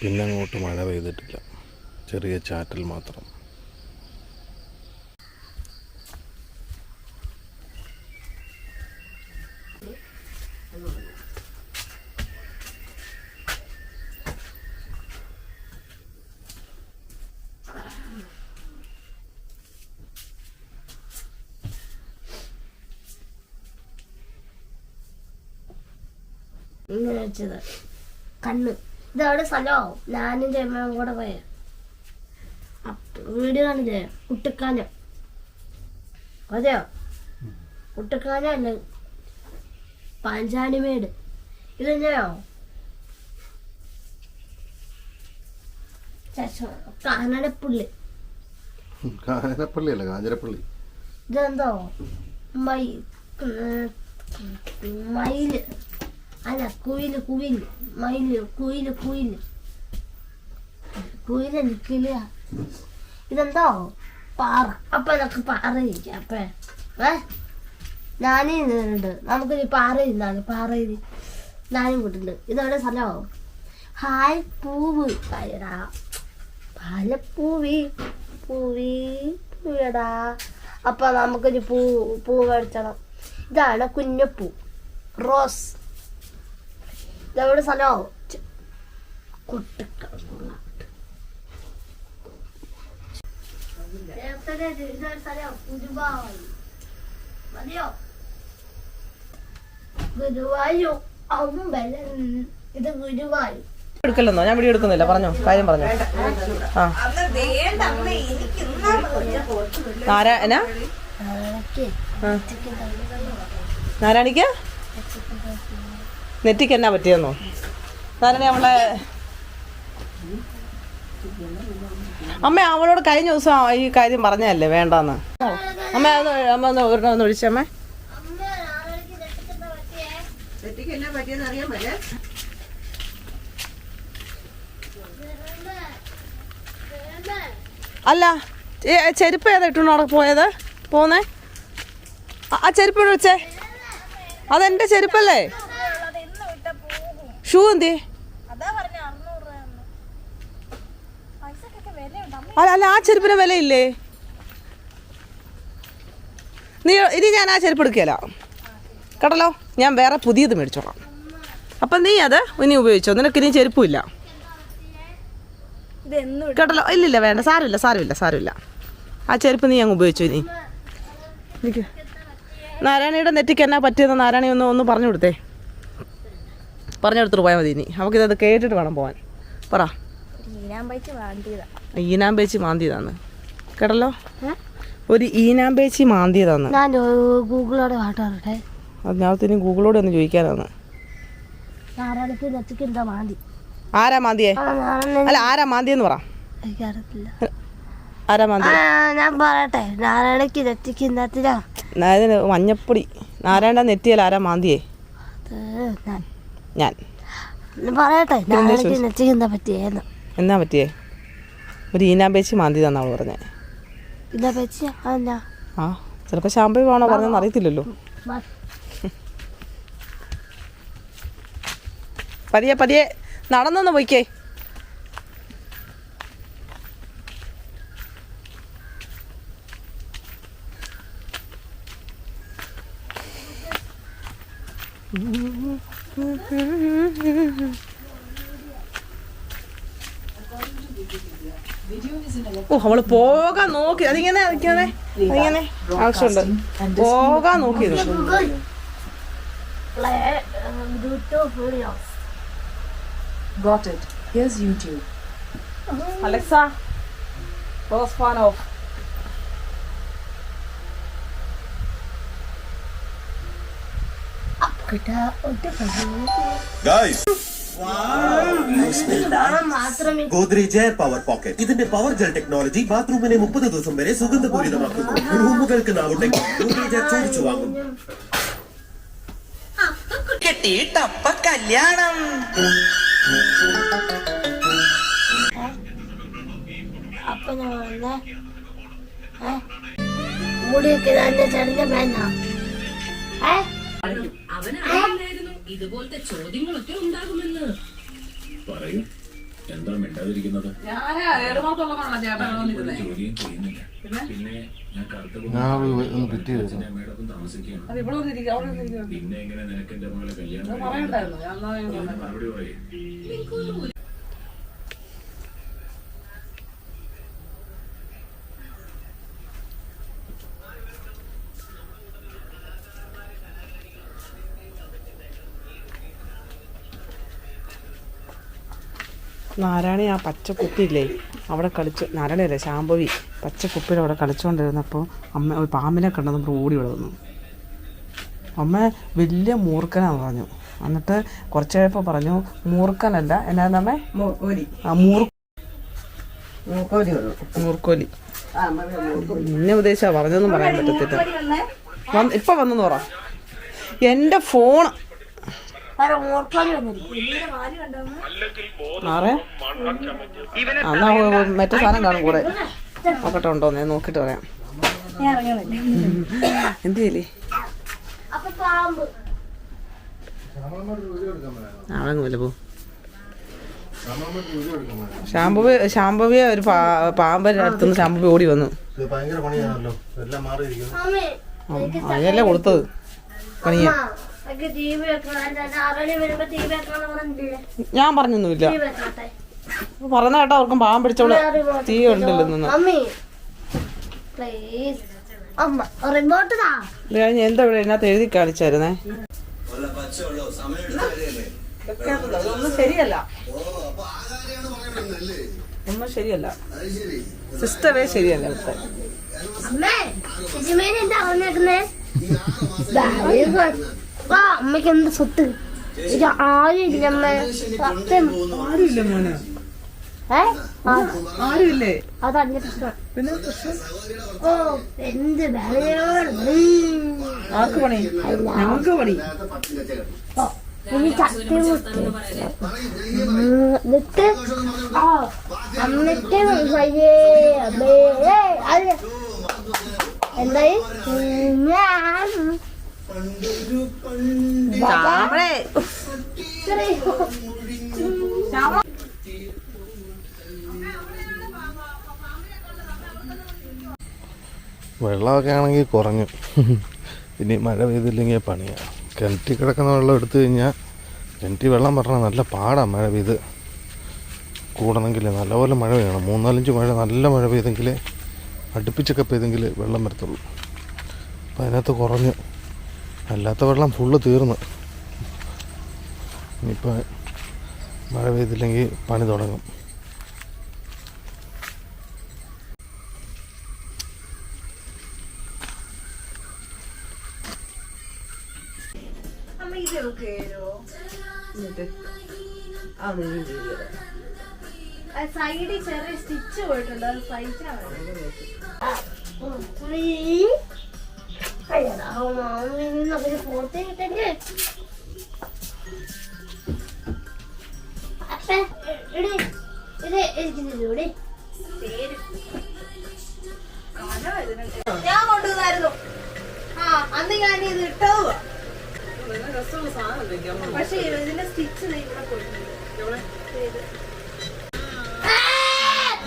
പിന്നെ അങ്ങോട്ട് മഴ പെയ്തിട്ടില്ല. ചെറിയ ചാറ്റൽ മാത്രം. കണ്ണ്. ഇതവിടെ സ്ഥലമാവും. ഞാനും ചെമ്മയും കൂടെ പോയ. വീട് കാണില്ലേ? കുട്ടിക്കാനം. അതെയോ? കുട്ടിക്കാനം അല്ല ഇത് ഇതെന്നെയോ? കാനടപ്പുള്ളി കാനപ്പള്ളിയല്ല അല്ല കാഞ്ഞിരപ്പള്ളി. ഇതെന്തോ? മൈ മയിൽ അല്ല കുയിൽ കുയിൽ. മയിൽ കുയിൽ കുയിൽ. കുയിൽ നിൽക്കില്ല ഇതെന്തോ? പാറ. അപ്പൊ നമുക്ക് പാറ ഇരിക്കാം അപ്പ. ഏ? ഞാനും ഇരുന്നുണ്ട് നമുക്കൊരു പാറ ഇരുന്നാണ്. പാറയിൽ ഞാനും കൂട്ടുണ്ട് ഇതവിടെ സ്ഥലമാവും ഹായ് പൂവ്. അയ്യടാ പാലപ്പൂവി. പൂവി പൂവടാ. അപ്പൊ നമുക്കൊരു പൂ പൂ മേടിച്ചണം. ഇതാണ് കുഞ്ഞപ്പൂ. റോസ്. ഇതെവിടെ സ്ഥലമാവും മതിയോ? ഗുരുവായൂർ. അമ്പലം ഇത് ഗുരുവായൂർ. എടുക്കലെന്നോ ഞാൻ വീഡിയോ എടുക്കുന്നില്ല. പറഞ്ഞോ. കാര്യം പറഞ്ഞോ. ആ. നാരാ എന്നാ? നാളേക്ക് ആ. നാരായണിക്ക്? നെറ്റിക്ക് എന്നാ പറ്റിയെന്നോ? കാരണം അവളെ അമ്മ അവളോട് കഴിഞ്ഞ ദിവസം ഈ കാര്യം പറഞ്ഞതല്ലേ വേണ്ടെന്ന്? അമ്മ അത് അമ്മ ഒന്ന് ഒരെണ്ണം ഒന്ന് അല്ല ചെരുപ്പ് ഏതാ ഇട്ടു അവിടെ പോയത്? പോന്നേ? ആ- ചെരുപ്പ് വിളിച്ചേ അതെന്റെ ചെരുപ്പല്ലേ? ഷൂ എന്ത്? അല്ല അല്ല ആ ചെരുപ്പിന് വിലയില്ലേ? നീ ഇനി ഞാൻ ആ ചെരുപ്പ് എടുക്കുകയല്ല കേട്ടല്ലോ? ഞാൻ വേറെ പുതിയത് മേടിച്ചോളാം. അപ്പം നീ അത് ഇനി ഉപയോഗിച്ചോ? നിനക്ക് ഇനി ചെരുപ്പില്ല. കേട്ടല്ലോ? ഇല്ലില്ല വേണ്ട. സാരമില്ല സാരമില്ല സാരമില്ല. ആ ചെരുപ്പ് നീ അങ്ങ് ഉപയോഗിച്ചു ഇനി. നാരായണിയുടെ നെറ്റിക്ക് എന്നാ പറ്റിയെന്ന് നാരായണി ഒന്ന് ഒന്ന് പറഞ്ഞു കൊടുത്തേ. പറഞ്ഞു കൊടുത്തിട്ട് പോയാൽ മതി ഇനി. അവൾക്കിത് കേട്ടിട്ട് വേണം പോവാൻ. പറ. ഈനാമ്പേച്ചി മാന്തിയതാന്ന്. കേട്ടല്ലോ? ഒരു ഈനാമ്പേച്ചി മാന്തിയതാന്ന്. ഞാൻ ഗൂഗിളോടെ പാട്ടാറട്ടെ അത് ഇനി ഗൂഗിളോട് ഒന്ന് ചോദിക്കാനാണ് ആരാ മാന്തിയെ? അല്ല ആരാ മാന്തിയെന്ന് പറ. ആരാ മാന്തി ഞാൻ പറയട്ടെ. നാരായണക്ക് നെറ്റിക്ക് മഞ്ഞപ്പൊടി. നാരായണ നെറ്റിയല്ല ആരാ മാന്തിയേ? ഞാൻ. പറയട്ടെ എന്താ പറ്റിയേന്ന്. എന്നാ പറ്റിയേ? ഒരു ഈനാമ്പേച്ചി മാന്തി തന്നാണ് പറഞ്ഞേ. അതെന്നാ ആ ചിലപ്പോൾ ശാമ്പു വേണോ പറഞ്ഞെന്ന് അറിയത്തില്ലല്ലോ. പതിയെ പതിയെ. നടന്നൊന്ന് പോയിക്കേ. ഓ അവൾ പോകാൻ നോക്കി. അതിങ്ങനെ അതിങ്ങനെ അതിങ്ങനെ. ആവശ്യമുണ്ട്. പോകാൻ നോക്കിയത് Play, YouTube videos. Got it. Here's YouTube. Fan off കിട്ടാ ഒറ്റ ഗൈസ് മാത്രമേ ഗോദ്രേജ് എയർ പവർ പോക്കറ്റ്. ഇതിന്റെ പവർ ജെൽ ടെക്നോളജി ബാത്റൂമിനെ മുപ്പത് ദിവസം വരെ സുഗന്ധപൂരിതമാക്കുന്നു റൂമുകൾക്ക് നാവുണ്ടെ ഗോദ്രേജ് ചോദിച്ചു വാങ്ങും. കെട്ടിയിട്ടപ്പ കല്യാണം. അപ്പൊ മുടിയൊക്കെ തന്നെ ചെറിയ വേണ്ട അവനറിയില്ലായിരുന്നു ഇതുപോലത്തെ ചോദ്യങ്ങളൊക്കെ ഉണ്ടാകുമെന്ന്. പറയൂ. എന്താ മിണ്ടാതിരിക്കുന്നത്? ജോലിയും ചെയ്യുന്നില്ല. പിന്നെ? ഞാൻ താമസിക്കുകയാണ്. പിന്നെ എങ്ങനെ നിനക്ക് എന്റെ മകളെ കല്യാണം മറുപടി പറയും. നാരായണി ആ പച്ച കുപ്പിയില്ലേ? അവിടെ കളിച്ച്. നാരായണിയല്ലേ ശാംഭവി. പച്ച കുപ്പിയിൽ അവിടെ കളിച്ചുകൊണ്ടിരുന്നപ്പോൾ അമ്മ ഒരു പാമ്പിനെ കണ്ടത് നമ്മൾ ഓടി വിളന്നു അമ്മ വലിയ മൂർഖനാന്ന് പറഞ്ഞു. എന്നിട്ട് കുറച്ച് കഴിയപ്പോൾ പറഞ്ഞു മൂർഖനല്ല. എന്നാന്നമ്മേ ആ മൂർ മൂർക്കോലി നിന്നെ ഉദ്ദേശിച്ചാ പറഞ്ഞൊന്നും പറയാൻ പറ്റത്തില്ല. വന്ന് ഇപ്പൊ വന്നെന്ന് പറ. എന്റെ ഫോൺ വേറെ എന്നാ മറ്റേ സാധനം കാണും കൂടെ. നോക്കട്ടെ ഉണ്ടോ ഞാൻ നോക്കിട്ട് പറയാം. എന്ത് ചെയ്യലേ ആളങ്ങുമല്ല പോ. ശാംഭവി ശാംഭവിയെ ഒരു പാമ്പന്റെ അടുത്തുനിന്ന് ശാംഭവി ഓടി വന്നു. അതല്ലേ അതിനല്ലേ കൊടുത്തത്. പണിയാ. ഞാൻ പറഞ്ഞൊന്നുമില്ല. പറഞ്ഞ കേട്ടോ അവർക്കും പാവം പിടിച്ചോളെ തീ ഉണ്ടല്ലോ നിന്ന് മമ്മി പ്ലീസ് അമ്മ റിമോട്ട് താ ഇത് എന്താ ഇവിടെ ഇതിനകത്ത് എഴുതി കാണിച്ചായിരുന്നേ? ശരിയല്ലേ. ശരിയല്ല ഒന്നും ശരിയല്ല. സിസ്റ്റമേ ശരിയല്ല. ഇവിടുത്തെ അമ്മയ്ക്ക് എന്ത് സ്വത്ത്? ഇത് സത്യം. ആരുമില്ല മോനെ? ആരുമില്ലേ? അതല്ല പ്രശ്നം. പിന്നെ ഓ എന്ത് ബലയോട് ആർക്ക് പണി? ഞങ്ങൾക്ക് പണി. ഇനി ചട്ടി മുട്ടി. എന്നിട്ട് ആ എന്നിട്ട് അയ്യേ അമ്മേ. ഏയ്, അത് എന്തായി വെള്ളമൊക്കെ ആണെങ്കിൽ കുറഞ്ഞു. ഇനി മഴ പെയ്തില്ലെങ്കിൽ പണിയാണ് കിണറ്റിൽ കിടക്കുന്ന വെള്ളം എടുത്തു കഴിഞ്ഞാൽ കിണറ്റിൽ വെള്ളം പറഞ്ഞാൽ നല്ല പാടാണ് മഴ പെയ്ത്. കൂടണമെങ്കിൽ നല്ലപോലെ മഴ പെയ്യണം. മൂന്നാലഞ്ച് മഴ നല്ല മഴ പെയ്തെങ്കിൽ അടുപ്പിച്ചൊക്കെ പെയ്തെങ്കിൽ വെള്ളം വരത്തുള്ളൂ. അപ്പം അതിനകത്ത് കുറഞ്ഞു അല്ലാത്ത വെള്ളം ഫുള്ള് തീർന്നു. ഇനിയിപ്പോൾ മഴ പെയ്തില്ലെങ്കിൽ പണി തുടങ്ങും. സൈഡിൽ ചെറിയ സ്റ്റിച്ച് പോയിട്ടുണ്ട്. അത് സഹിച്ചാൽ ഇടി ഇത് ഇരിക്കുന്നില്ലൂടെ ഞാൻ കൊണ്ടുവന്നായിരുന്നു. ആ അന്ന് ഞാൻ ഇത് ഇട്ടതുവാ പക്ഷെ ഇതിന്റെ സ്റ്റിച്ച് ഇവിടെ പോയിട്ടുണ്ട്.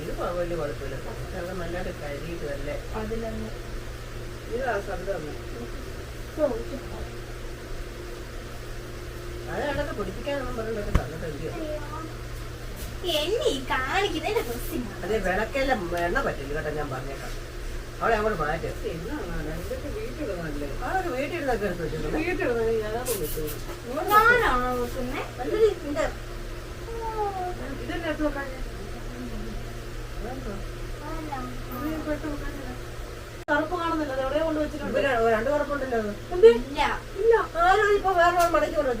ഇത് വലിയ കുഴപ്പമില്ല. നല്ലതായിട്ട് കഴുകിയിട്ടല്ലേ ഇതാ ശബ്ദം അത് പിടിപ്പിക്കാനൊന്നും പറഞ്ഞിട്ട് വിളക്കെല്ലാം എണ്ണ പറ്റില്ല. കേട്ടോ ഞാൻ പറഞ്ഞേക്കാം. അവിടെ അങ്ങോട്ട് മാറ്റി. അവർ വീട്ടിലിരുന്നൊക്കെ എടുത്ത് വെച്ചിട്ടുണ്ട് ഇതെന്നെ വെക്കാൻ? കറുപ്പ് കാണുന്നില്ല. കൊണ്ട് വെച്ചിട്ടുണ്ട്. രണ്ട് കറുപ്പുണ്ടല്ലോ ഇല്ല. ഇല്ല. ആരും ഇപ്പൊ വേറെ മടക്കി ഒന്നും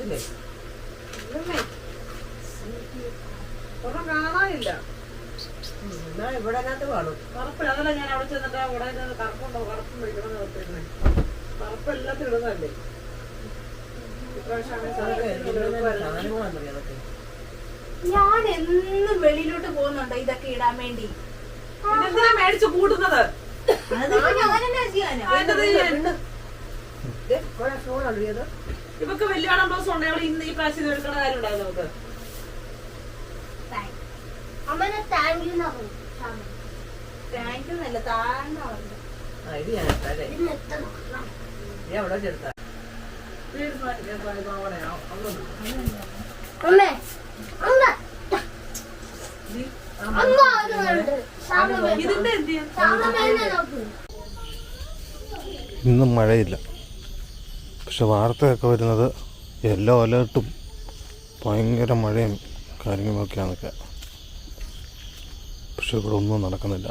കാണാനില്ല. കറുപ്പ് അതല്ല ഞാൻ അവിടെ ചെന്നിട്ട് അവിടെ നിന്ന് കറുപ്പുണ്ടോ? കറുപ്പ് മേടിക്കണം നിർത്തിയിരുന്നേ കറുപ്പ് എല്ലാത്തിനും ഇടുന്നതല്ലേ? ഞാൻ എന്നും വെളിയിലോട്ട് പോകുന്നുണ്ടോ ഇതൊക്കെ ഇടാൻ വേണ്ടി? എന്തിനാ മേടിച്ച് കൂട്ടുന്നത്. ഇവക്ക് വലിയ ബ്ലൗസ് ഉണ്ട്? ഞങ്ങൾ ഇന്ന് ഈ പ്രാവശ്യം എടുക്കുന്ന കാര്യം ഉണ്ടായിരുന്നു നമുക്ക് അമ്മേ അമ്മ. ഇന്നും മഴയില്ല. പക്ഷെ വാർത്തയൊക്കെ വരുന്നത് യെല്ലോ അലേർട്ടും ഭയങ്കര മഴയും കാര്യങ്ങളൊക്കെയാണൊക്കെ പക്ഷെ ഇവിടെ ഒന്നും നടക്കുന്നില്ല.